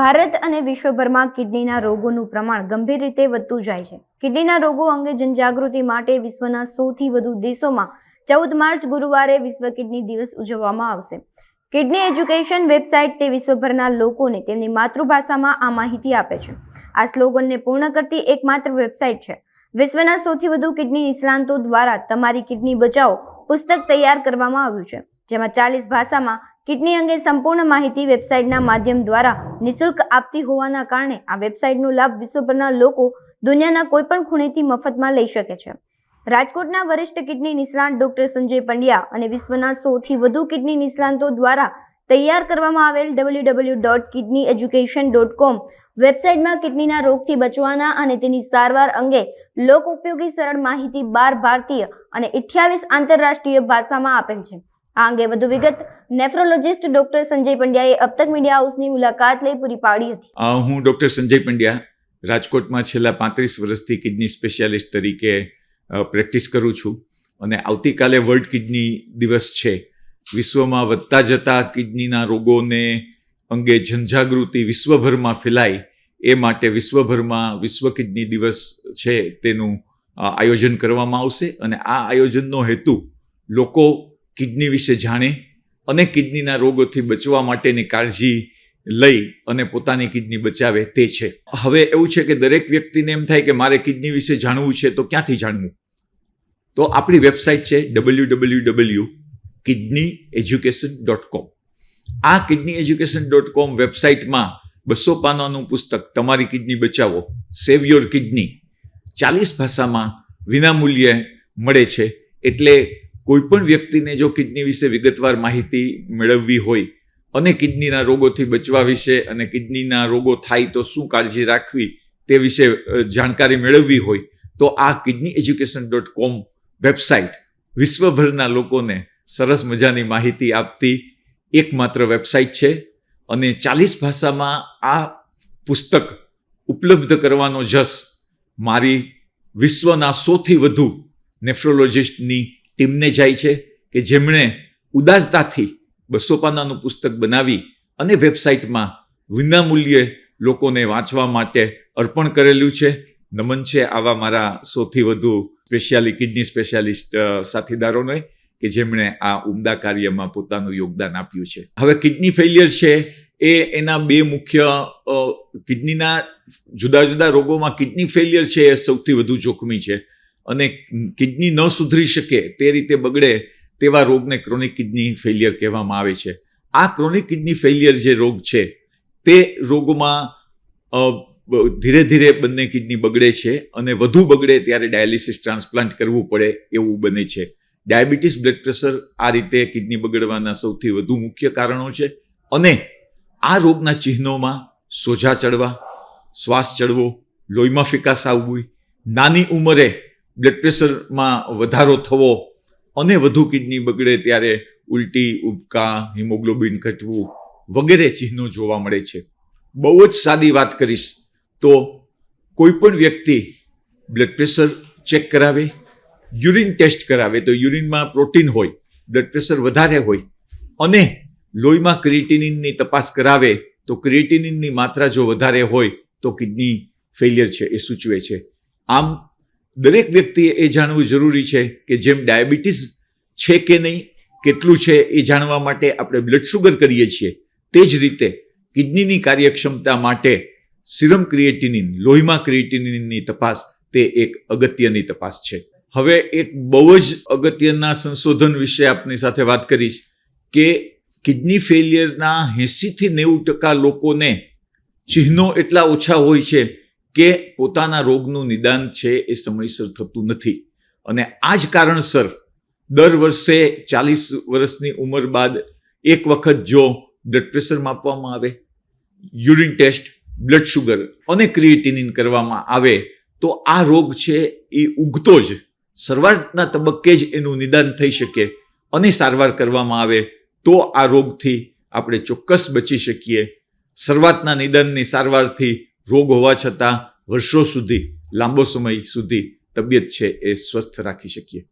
ભારત અને વિશ્વભરમાં કિડનીના રોગોનું પ્રમાણ ગંભીર રીતે વધતું જાય છે. કિડનીના રોગો અંગે જનજાગૃતિ માટે વિશ્વના સૌથી વધુ દેશોમાં ચૌદ માર્ચ ગુરુવારે વિશ્વ કિડની દિવસ ઉજવવામાં આવશે. કિડની એજ્યુકેશન વેબસાઇટ તે વિશ્વભરના લોકોને તેમની માતૃભાષામાં આ માહિતી આપે છે. આ સ્લોગનને પૂર્ણ કરતી એકમાત્ર વેબસાઇટ છે. વિશ્વના સૌથી વધુ કિડની નિષ્ણાંતો દ્વારા તમારી કિડની બચાવો પુસ્તક તૈયાર કરવામાં આવ્યું છે, જેમાં ચાલીસ ભાષામાં કિડની અંગે સંપૂર્ણ માહિતી વેબસાઇટના માધ્યમ દ્વારા નિશુલ્ક આપતી હોવાના કારણે આ વેબસાઇટનો લાભ વિશ્વભરના લોકો દુનિયાના કોઈપણ ખૂણેથી મફતમાં લઈ શકે છે. રાજકોટના વરિષ્ઠ કિડની નિષ્ણાંત ડોક્ટર સંજય પંડ્યા અને વિશ્વના સૌથી વધુ કિડની નિષ્ણાંતો દ્વારા તૈયાર કરવામાં આવેલ W W dot kidney education dot com વેબસાઇટમાં કિડનીના રોગથી બચવાના અને તેની સારવાર અંગે લોક ઉપયોગી સરળ માહિતી બાર ભારતીય અને અઠ્યાવીસ આંતરરાષ્ટ્રીય ભાષામાં આપેલ છે. આ અંગે વધુ વિગત નેફ્રોલોજિસ્ટ ડોક્ટર સંજય પંડ્યાએ અબતક મીડિયા હાઉસની મુલાકાત લઈ પૂરી પાડી હતી. હું ડૉક્ટર સંજય પંડ્યા રાજકોટમાં છેલ્લા પાંત્રીસ વર્ષથી કિડની સ્પેશિયાલિસ્ટ તરીકે પ્રેક્ટિસ કરું છું અને આવતીકાલે વર્લ્ડ કિડની દિવસ છે. વિશ્વમાં વધતા જતા કિડનીના રોગોને અંગે જનજાગૃતિ વિશ્વભરમાં ફેલાય એ માટે વિશ્વભરમાં વિશ્વ કિડની દિવસ છે તેનું આયોજન કરવામાં આવશે અને આ આયોજનનો હેતુ લોકો કિડની વિશે જાણે અને કિડનીના રોગોથી બચવા માટેની કાળજી લઈ અને પોતાની કિડની બચાવે તે છે. હવે એવું છે કે દરેક વ્યક્તિને એમ થાય કે મારે કિડની વિશે જાણવું છે તો ક્યાંથી જાણવું? તો આપણી વેબસાઇટ છે W W W kidney education dot com આ કિડની એજ્યુકેશન ડોટ કોમ વેબસાઇટમાં બસો પાનાનું પુસ્તક તમારી કિડની બચાવો સેવ યોર કિડની ચાલીસ ભાષામાં વિનામૂલ્યે મળે છે. એટલે કોઈ પણ વ્યક્તિને જો કિડની વિશે વિગતવાર માહિતી મેળવવી હોય અને કિડનીના રોગોથી બચવા વિશે અને કિડનીના રોગો થાય તો શું કાળજી રાખવી તે વિશે જાણકારી મેળવવી હોય, તો આ kidney education dot com website વિશ્વભરના લોકોને સરસ મજાની માહિતી આપતી એકમાત્ર વેબસાઇટ છે અને ચાલીસ ભાષામાં આ પુસ્તક ઉપલબ્ધ કરવાનો જસ મારી વિશ્વના સૌથી વધુ નેફ્રોલોજિસ્ટની ટીમને જાય છે કે જેમણે ઉદારતાથી બસો પાનાનું પુસ્તક બનાવી અને વેબસાઇટમાં વિનામૂલ્યે લોકોને વાંચવા માટે અર્પણ કરેલું છે. નમન છે આવા મારા સૌથી વધુ સ્પેશિયાલી કિડની સ્પેશિયાલિસ્ટ સાથીદારોને કે જેમણે આ ઉમદા કાર્યમાં પોતાનું યોગદાન આપ્યું છે. હવે કિડની ફેલિયર છે એ એના બે મુખ્ય કિડનીના જુદા જુદા રોગોમાં કિડની ફેલિયર છે એ સૌથી વધુ જોખમી છે. અને કિડની ન સુધરી શકે તે રીતે બગડે તેવા રોગને ક્રોનિક કિડની ફેલિયર કહેવામાં આવે છે. આ ક્રોનિક કિડની ફેલિયર જે રોગ છે, તે રોગમાં ધીરે ધીરે બંને કિડની બગડે છે અને વધુ બગડે ત્યારે ડાયાલિસિસ ટ્રાન્સપ્લાન્ટ કરવું પડે એવું બને છે. ડાયાબિટીસ, બ્લડ પ્રેશર આ રીતે કિડની બગડવાના સૌથી વધુ મુખ્ય કારણો છે અને આ રોગના ચિહ્નોમાં સોજા ચડવા, શ્વાસ ચડવો, લોહીમાં ફિકાસ આવવી, નાની ઉંમરે બ્લડ પ્રેશરમાં વધારો થવો અને વધુ કિડની બગડે ત્યારે ઉલટી, ઉબકા, હિમોગ્લોબિન ઘટવું વગેરે ચિહ્નો જોવા મળે છે. બહુ જ સાદી વાત કરીશ તો કોઈ પણ વ્યક્તિ બ્લડ પ્રેશર ચેક કરાવે યુરિન ટેસ્ટ કરાવે, તો યુરિનમાં પ્રોટીન હોય બ્લડ પ્રેશર વધારે હોય અને લોહીમાં ક્રિએટિનિનની તપાસ કરાવે, તો ક્રિએટિનિનની માત્રા જો વધારે હોય, તો કિડની ફેલિયર છે, એ સૂચવે છે. આમ દરેક વ્યક્તિએ એ જાણવું જરૂરી છે કે જેમ ડાયાબિટીસ છે કે નહીં, કેટલું છે એ જાણવા માટે આપણે બ્લડ શુગર કરીએ છીએ, તે જ રીતે કિડનીની કાર્યક્ષમતા માટે સિરમ ક્રિએટિનિન લોહીમાં ક્રિએટિનિનની તપાસ તે એક અગત્યની તપાસ છે. હવે એક બહુ જ અગત્યના સંશોધન વિશે આપની સાથે વાત કરીશ કે કિડની ફેલિયરના એંસીથી નેવું ટકા લોકોને ચિહ્નો એટલા ઓછા હોય છે કે પોતાના રોગનું નિદાન છે એ સમયસર થતું નથી. અને આ જ કારણસર દર વર્ષે ચાલીસ વર્ષની ઉંમર બાદ એક વખત જો બ્લડ પ્રેશર માપવામાં આવે, યુરિન ટેસ્ટ, બ્લડ શુગર અને ક્રિએટિનિન કરવામાં આવે, તો આ રોગ છે એ ઉગતો જ. શરૂઆતના તબક્કે જ એનું નિદાન થઈ શકે અને સારવાર કરવામાં આવે તો આ રોગથી આપણે ચોક્કસ બચી શકીએ. શરૂઆતના નિદાનની સારવારથી રોગ હોવા છતાં વર્ષો સુધી લાંબો સમય સુધી તબિયત છે એ સ્વસ્થ રાખી શકીએ.